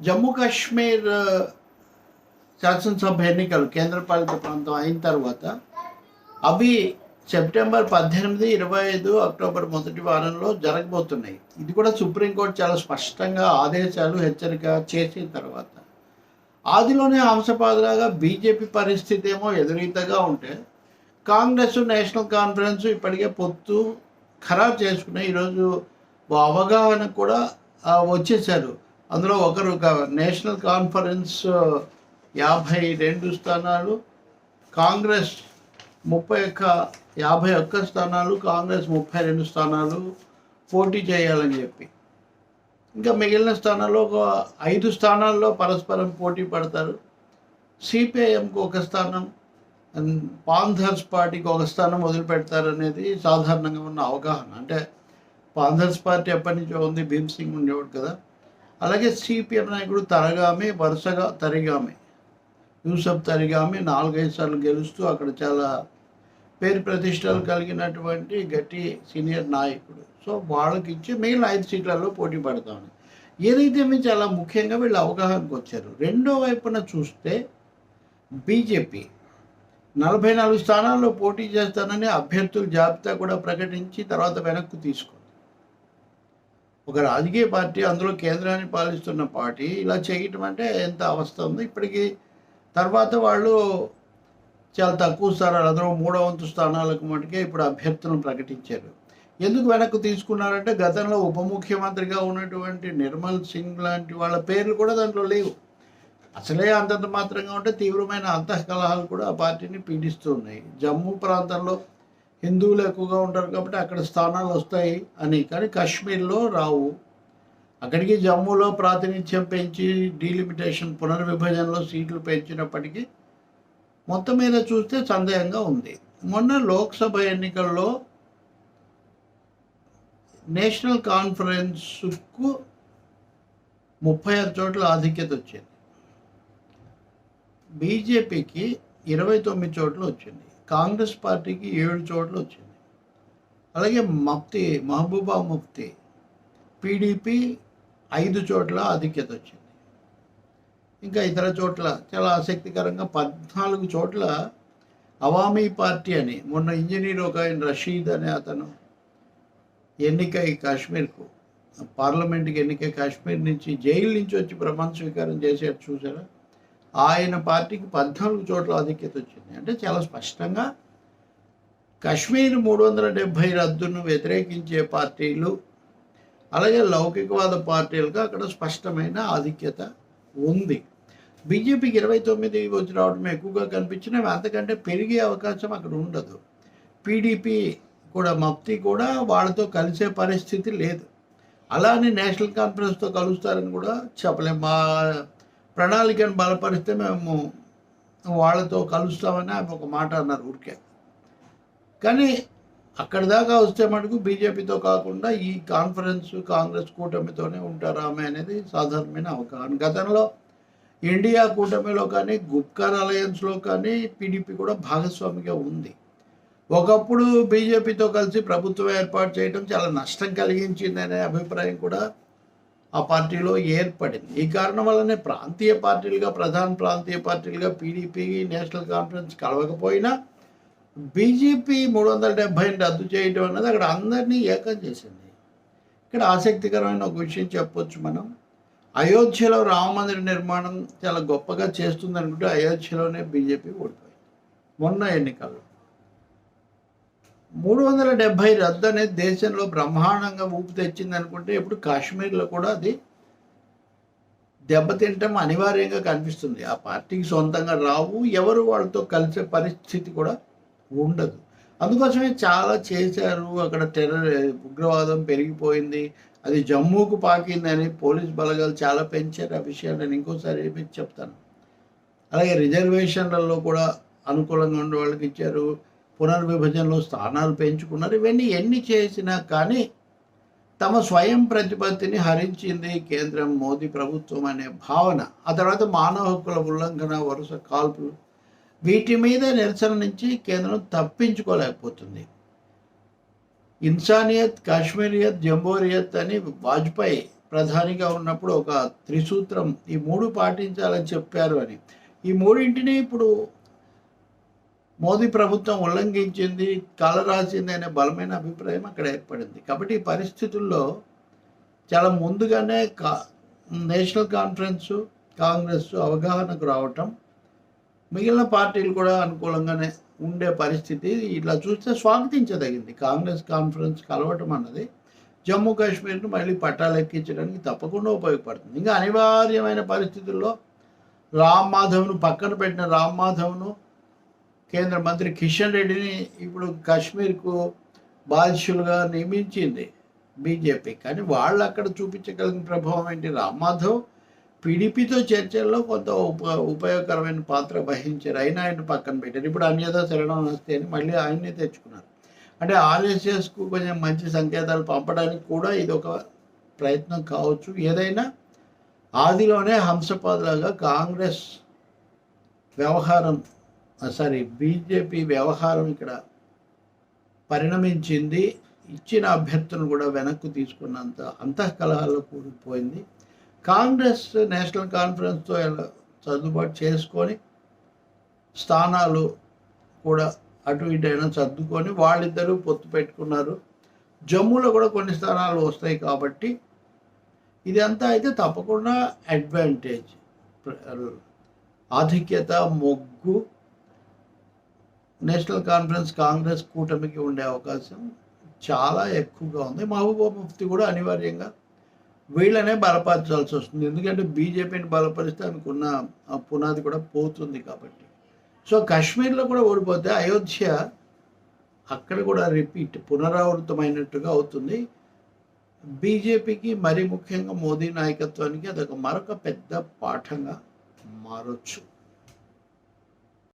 జమ్మూ కాశ్మీర్ శాసనసభ ఎన్నికలు కేంద్రపాలిత ప్రాంతం అయిన తర్వాత అవి సెప్టెంబర్ పద్దెనిమిది ఇరవై ఐదు అక్టోబర్ మొదటి వారంలో జరగబోతున్నాయి. ఇది కూడా సుప్రీంకోర్టు చాలా స్పష్టంగా ఆదేశాలు హెచ్చరిక చేసిన తర్వాత. ఆదిలోనే హంసపాదలాగా బీజేపీ పరిస్థితి ఏమో ఎదురీతగా ఉంటే కాంగ్రెస్ నేషనల్ కాన్ఫరెన్స్ ఇప్పటికే పొత్తు ఖరారు చేసుకుని ఈరోజు అవగాహన కూడా వచ్చేసారు అందులో ఒకరు నేషనల్ కాన్ఫరెన్స్ యాభై రెండు స్థానాలు కాంగ్రెస్ ముప్పై ఒక్క యాభై ఒక్క స్థానాలు కాంగ్రెస్ ముప్పై రెండు స్థానాలు పోటీ చేయాలని చెప్పి. ఇంకా మిగిలిన స్థానాల్లో ఒక ఐదు స్థానాల్లో పరస్పరం పోటీ పడతారు. సిపిఐఎంకి ఒక స్థానం పాంధర్స్ పార్టీకి ఒక స్థానం వదిలిపెడతారు అనేది సాధారణంగా ఉన్న అవగాహన. అంటే పాంధర్స్ పార్టీ ఎప్పటి నుంచో ఉంది భీమ్ సింగ్ ఉండేవాడు కదా. అలాగే సిపిఎం నాయకుడు తరగామి వరుసగా తరిగామి. యూసఫ్ తరిగామి నాలుగైదు సార్లు గెలుస్తూ అక్కడ చాలా పేరు ప్రతిష్టలు కలిగినటువంటి గట్టి సీనియర్ నాయకుడు. సో వాళ్ళకి ఇచ్చి మిగిలిన ఐదు సీట్లలో పోటీ పడతామని ఏదైతే మీరు చాలా ముఖ్యంగా వీళ్ళు అవగాహనకు వచ్చారు రెండో వైపున చూస్తే బీజేపీ నలభై నాలుగు స్థానాల్లో పోటీ చేస్తానని అభ్యర్థుల జాబితా కూడా ప్రకటించి తర్వాత వెనక్కు తీసుకుంది. ఒక రాజకీయ పార్టీ అందులో కేంద్రాన్ని పాలిస్తున్న పార్టీ ఇలా చేయటం అంటే ఎంత అవస్థ ఉంది? ఇప్పటికీ తర్వాత వాళ్ళు చాలా తక్కువ స్థానాలు అందులో మూడో వంతు స్థానాలకు మటుకే ఇప్పుడు అభ్యర్థులను ప్రకటించారు. ఎందుకు వెనక్కు తీసుకున్నారంటే గతంలో ఉప ముఖ్యమంత్రిగా ఉన్నటువంటి నిర్మల్ సింగ్ లాంటి వాళ్ళ పేర్లు కూడా దాంట్లో లేవు. అసలే అంతంత మాత్రంగా ఉంటే తీవ్రమైన అంతఃకలహాలు కూడా ఆ పార్టీని పీడిస్తున్నాయి. జమ్మూ ప్రాంతంలో హిందువులు ఎక్కువగా ఉంటారు కాబట్టి అక్కడ స్థానాలు వస్తాయి అని. కానీ కాశ్మీర్లో రావు. అక్కడికి జమ్మూలో ప్రాతినిధ్యం పెంచి డీలిమిటేషన్ పునర్విభజనలో సీట్లు పెంచినప్పటికీ మొత్తం మీద చూస్తే సందేహంగా ఉంది. మొన్న లోక్సభ ఎన్నికల్లో నేషనల్ కాన్ఫరెన్స్కు ముప్పై ఆరు చోట్ల ఆధిక్యత వచ్చింది. బీజేపీకి ఇరవై తొమ్మిది చోట్ల వచ్చింది. కాంగ్రెస్ పార్టీకి ఏడు చోట్ల వచ్చింది. అలాగే మఫ్తీ మహబూబా ముఫ్తీ పీడీపీ ఐదు చోట్ల ఆధిక్యత వచ్చింది. ఇంకా ఇతర చోట్ల చాలా ఆసక్తికరంగా పద్నాలుగు చోట్ల అవామీ పార్టీ అని మొన్న ఇంజనీర్ ఒక ఆయన రషీద్ అనే అతను ఎన్నికై కాశ్మీర్కు పార్లమెంట్కి ఎన్నికై కాశ్మీర్ నుంచి జైలు నుంచి వచ్చి ప్రమాణ స్వీకారం చేసేట్టు చూసారా ఆయన పార్టీకి పద్నాలుగు చోట్ల ఆధిక్యత వచ్చింది. అంటే చాలా స్పష్టంగా కాశ్మీర్ మూడు వందల డెబ్భై రద్దును వ్యతిరేకించే పార్టీలు అలాగే లౌకికవాద పార్టీలకు అక్కడ స్పష్టమైన ఆధిక్యత ఉంది. బీజేపీకి ఇరవై తొమ్మిది వచ్చి రావడం ఎక్కువగా కనిపించినవి అంతకంటే పెరిగే అవకాశం అక్కడ ఉండదు. పీడీపీ కూడా మప్తి కూడా వాళ్ళతో కలిసే పరిస్థితి లేదు. అలానే నేషనల్ కాన్ఫరెన్స్తో కలుస్తారని కూడా చెప్పలేం. మా ప్రణాళికను బలపరిస్తే మేము వాళ్ళతో కలుస్తామని ఆమె ఒక మాట అన్నారు ఊరికే. కానీ అక్కడి దాకా వస్తే మటుకు బీజేపీతో కాకుండా ఈ కాన్ఫరెన్స్ కాంగ్రెస్ కూటమితోనే ఉంటారు ఆమె అనేది సాధారణమైన అవగాహన. గతంలో ఇండియా కూటమిలో కానీ గుప్కార్ అలయన్స్లో కానీ పీడీపీ కూడా భాగస్వామిగా ఉంది. ఒకప్పుడు బీజేపీతో కలిసి ప్రభుత్వం ఏర్పాటు చేయడం చాలా నష్టం కలిగించిందనే అభిప్రాయం కూడా ఆ పార్టీలో ఏర్పడింది. ఈ కారణం వల్లనే ప్రాంతీయ పార్టీలుగా ప్రధాన ప్రాంతీయ పార్టీలుగా పీడీపీ నేషనల్ కాన్ఫరెన్స్ కలవకపోయినా బీజేపీ మూడు వందల డెబ్బైని రద్దు చేయడం అన్నది అక్కడ అందరినీ ఏకం చేసింది. ఇక్కడ ఆసక్తికరమైన ఒక విషయం చెప్పొచ్చు మనం. అయోధ్యలో రామ మందిర నిర్మాణం చాలా గొప్పగా చేస్తుంది అనుకుంటే అయోధ్యలోనే బీజేపీ ఓడిపోయింది. మొన్న ఎన్నికల్లో. మూడు వందల డెబ్భై రద్దు అనేది దేశంలో బ్రహ్మాండంగా ఊపు తెచ్చింది అనుకుంటే ఇప్పుడు కాశ్మీర్లో కూడా అది దెబ్బతింటం అనివార్యంగా కనిపిస్తుంది. ఆ పార్టీకి సొంతంగా రావు ఎవరు వాళ్ళతో కలిసే పరిస్థితి కూడా ఉండదు. అందుకోసమే చాలా చేశారు. అక్కడ టెర్రర్ ఉగ్రవాదం పెరిగిపోయింది. అది జమ్మూకు పాకిందని పోలీస్ బలగాలు చాలా పెంచారు. ఆ విషయాలు నేను ఇంకోసారి మీకు చెప్తాను. అలాగే రిజర్వేషన్లలో కూడా అనుకూలంగా ఉండే వాళ్ళకి ఇచ్చారు. పునర్విభజనలో స్థానాలు పెంచుకున్నారు. ఇవన్నీ ఎన్ని చేసినా కానీ తమ స్వయం ప్రతిపత్తిని హరించింది కేంద్రం మోదీ ప్రభుత్వం అనే భావన. ఆ తర్వాత మానవ హక్కుల ఉల్లంఘన వరుస కాల్పులు వీటి మీద నిరసన నుంచి కేంద్రం తప్పించుకోలేకపోతుంది. ఇన్సానియత్ కాశ్మీరియత్ జంబోరియత్ అని వాజ్పేయి ప్రధానిగా ఉన్నప్పుడు ఒక త్రిసూత్రం ఈ మూడు పాటించాలని చెప్పారు అని. ఈ మూడింటిని ఇప్పుడు మోదీ ప్రభుత్వం ఉల్లంఘించింది కలరాసింది అనే బలమైన అభిప్రాయం అక్కడ ఏర్పడింది. కాబట్టి ఈ పరిస్థితుల్లో చాలా ముందుగానే కా నేషనల్ కాన్ఫరెన్స్ కాంగ్రెస్ అవగాహనకు రావటం మిగిలిన పార్టీలు కూడా అనుకూలంగానే ఉండే పరిస్థితి ఇట్లా చూస్తే స్వాగతించదగింది. కాంగ్రెస్ కాన్ఫరెన్స్ కలవటం అన్నది జమ్మూ కాశ్మీర్ను మళ్ళీ పట్టాలెక్కించడానికి తప్పకుండా ఉపయోగపడుతుంది. ఇంకా అనివార్యమైన పరిస్థితుల్లో రామ్ మాధవ్ను పక్కన పెట్టిన రామ్ మాధవ్ను కేంద్ర మంత్రి కిషన్ రెడ్డిని ఇప్పుడు కాశ్మీర్కు బాధ్యులుగా నియమించింది బీజేపీ. కానీ వాళ్ళు అక్కడ చూపించగలిగిన ప్రభావం ఏంటి? రామ్ మాధవ్ చర్చల్లో కొంత ఉప ఉపయోగకరమైన పాత్ర వహించారు. అయినా ఆయన పక్కన పెట్టారు. ఇప్పుడు అన్యత శరణం వస్తే అని మళ్ళీ ఆయన్నే తెచ్చుకున్నారు. అంటే ఆర్ఎస్ఎస్కు కొంచెం మంచి సంకేతాలు పంపడానికి కూడా ఇది ఒక ప్రయత్నం కావచ్చు. ఏదైనా ఆదిలోనే హంసపాదులాగా కాంగ్రెస్ వ్యవహారం సారీ బీజేపీ వ్యవహారం ఇక్కడ పరిణమించింది. ఇచ్చిన అభ్యర్థులను కూడా వెనక్కు తీసుకున్నంత అంతఃకలహాల్లో కూలిపోయింది. కాంగ్రెస్ నేషనల్ కాన్ఫరెన్స్తో ఎలా సర్దుబాటు చేసుకొని స్థానాలు కూడా అటు ఇటు అయినా సర్దుకొని వాళ్ళిద్దరూ పొత్తు పెట్టుకున్నారు. జమ్మూలో కూడా కొన్ని స్థానాలు వస్తాయి కాబట్టి ఇదంతా అయితే తప్పకుండా అడ్వాంటేజ్ ఆధిక్యత మొగ్గు. నేషనల్ కాన్ఫరెన్స్ కాంగ్రెస్ కూటమికి ఉండే అవకాశం చాలా ఎక్కువగా ఉంది. మహబూబా ముఫ్తి కూడా అనివార్యంగా వీళ్ళనే బలపరచాల్సి వస్తుంది. ఎందుకంటే బీజేపీని బలపరిస్తే అనుకున్న ఆ పునాది కూడా పోతుంది కాబట్టి. సో కాశ్మీర్లో కూడా ఓడిపోతే అయోధ్య అక్కడ కూడా రిపీట్ పునరావృతమైనట్టుగా అవుతుంది. బీజేపీకి మరి ముఖ్యంగా మోదీ నాయకత్వానికి అదొక మరొక పెద్ద పాఠంగా మారొచ్చు.